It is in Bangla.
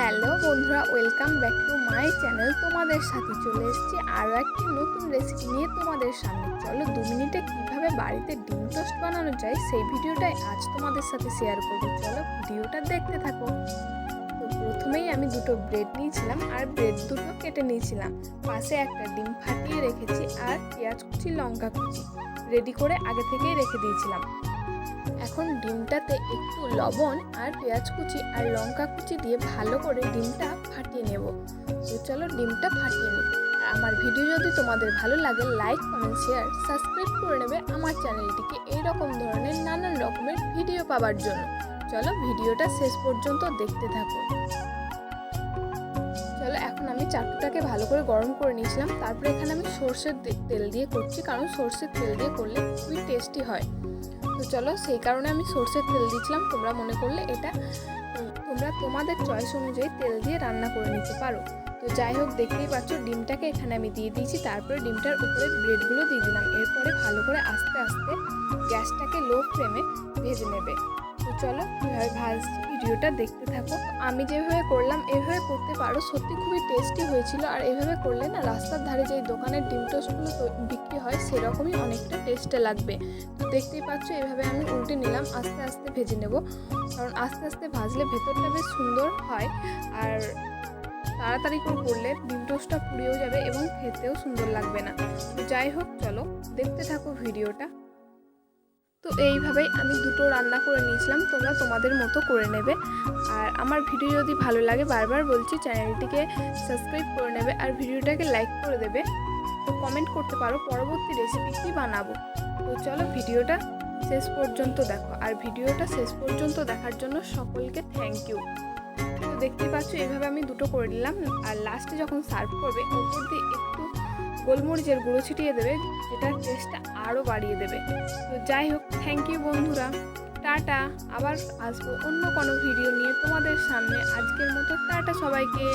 হ্যালো বন্ধুরা, welcome back to my channel. তোমাদের সাথে চলে এসেছি আরও একটি নতুন রেসিপি নিয়ে তোমাদের সামনে। চলো দু মিনিটে কীভাবে বাড়িতে ডিম টোস্ট বানানো যায় সেই ভিডিওটাই আজ তোমাদের সাথে শেয়ার করব। চলো ভিডিওটা দেখতে থাকো। তো প্রথমেই আমি দুটো ব্রেড নিয়েছিলাম আর ব্রেড দুটো কেটে নিয়েছিলাম। পাশে একটা ডিম ফাটিয়ে রেখেছি আর পেঁয়াজ কুচি, লঙ্কা কুচি। রেডি করে আগে থেকেই রেখে দিয়েছিলাম। এখন ডিমটাতে একটু লবণ আর পেঁয়াজ কুচি আর লঙ্কা কুচি দিয়ে ভালো করে ডিমটা ফাটিয়ে নেব। তো চলো ডিমটা ফাটিয়ে নিই। আর আমার ভিডিও যদি তোমাদের ভালো লাগে লাইক কমেন্ট শেয়ার সাবস্ক্রাইব করে নেবে আমার চ্যানেলটিকে এইরকম ধরনের নানান রকমের ভিডিও পাওয়ার জন্য। চলো ভিডিওটা শেষ পর্যন্ত দেখতে থাকো। চলো এখন আমি চাটুটাকে ভালো করে গরম করে নিয়েছিলাম। তারপরে এখানে আমি সর্ষের তেল দিয়ে করছি, কারণ সর্ষের তেল দিয়ে করলে খুবই টেস্টি হয়। তো চলো সেই কারণে আমি সর্ষের তেল দিয়েছিলাম। তোমরা মনে করলে এটা তোমরা তোমাদের চয়েস অনুযায়ী তেল দিয়ে রান্না করে নিতে পারো। তো যাই হোক, দেখতেই পাচ্ছ ডিমটাকে এখানে আমি দিয়ে দিয়েছি। তারপরে ডিমটার উপরে ব্রেডগুলো দিয়ে দিলাম। এরপরে ভালো করে আস্তে আস্তে গ্যাসটাকে লো ফ্লেমে ভেজে নেবে। তো চলো কীভাবে ভাজছি ভিডিওটা দেখতে থাকো। আমি যেভাবে করলাম, এভাবে করতে পারো। সত্যি খুবই টেস্টি হয়েছিল। আর এভাবে করলে না, রাস্তার ধারে যে দোকানের ডিম টোস্টগুলো বিক্রি হয়, সেরকমই অনেকটা টেস্টে লাগবে। তো দেখতেই পাচ্ছ, এভাবে আমি উল্টে নিলাম, আস্তে আস্তে ভেজে নেব। কারণ আস্তে আস্তে ভাজলে ভেতরটা বেশ সুন্দর হয়। আর তাড়াতাড়ি করে করলে ডিম টোস্টটা পুড়েও যাবে এবং খেতেও সুন্দর লাগবে না। তো যাই হোক, চলো, দেখতে থাকো ভিডিওটা। তো এইভাবেই আমি দুটো রান্না করে নিয়েছিলাম, তোমরা তোমাদের মতো করে নেবে। আর আমার ভিডিও যদি ভালো লাগে, বারবার বলছি চ্যানেলটিকে সাবস্ক্রাইব করে নেবে আর ভিডিওটাকে লাইক করে দেবে। তো কমেন্ট করতে পারো, পরবর্তী রেসিপি কী বানাবো। তো চলো ভিডিওটা শেষ পর্যন্ত দেখো, আর ভিডিওটা শেষ পর্যন্ত দেখার জন্য সকলকে থ্যাংক ইউ তো দেখতে পাচ্ছ, এইভাবে আমি দুটো করে নিলাম, আর লাস্টে যখন সার্ভ করবে ওপর দিয়ে একটু গোলমরিচের গুঁড়ো ছিটিয়ে দেবে যেটা টেস্টটা আরও বাড়িয়ে দেবে। তো যাই হোক থ্যাংক ইউ বন্ধুরা। টাটা, আবার আসব অন্য কোনো ভিডিও নিয়ে তোমাদের সামনে। আজকের মতো টাটা সবাইকে।